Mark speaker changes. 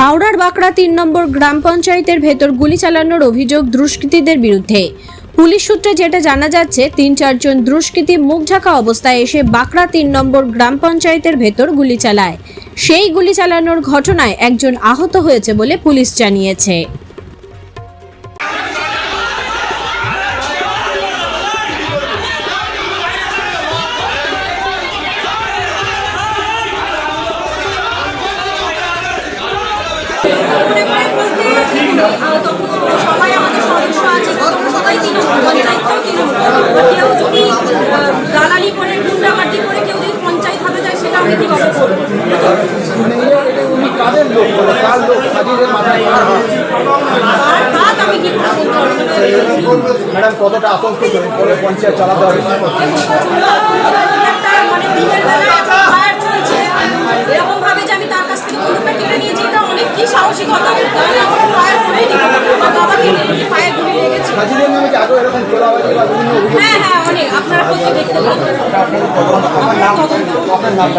Speaker 1: হাওড়ার বাঁকড়া তিন নম্বর গ্রাম পঞ্চায়েতের ভেতর গুলি চালানোর অভিযোগ দুষ্কৃতীদের বিরুদ্ধে। পুলিশ সূত্রে যেটা জানা যাচ্ছে, তিন চারজন দুষ্কৃতী মুখ ঝাঁকা অবস্থায় এসে বাঁকড়া তিন নম্বর গ্রাম পঞ্চায়েতের ভেতর গুলি চালায়। সেই গুলি চালানোর ঘটনায় একজন আহত হয়েছে বলে পুলিশ জানিয়েছে।
Speaker 2: আছে তখন সবাই কেউ যদি পঞ্চায়েত হবে যায় সেটা আমি?
Speaker 3: ম্যাডাম, কতটা আতঙ্কিত পরে পঞ্চায়েত চালাতে হবে অভিযোগ
Speaker 2: হ্যাঁ হ্যাঁ অনেক। আপনারা প্রত্যেক দেখতে পাবেন
Speaker 3: আপনার নাম
Speaker 2: আমার নাম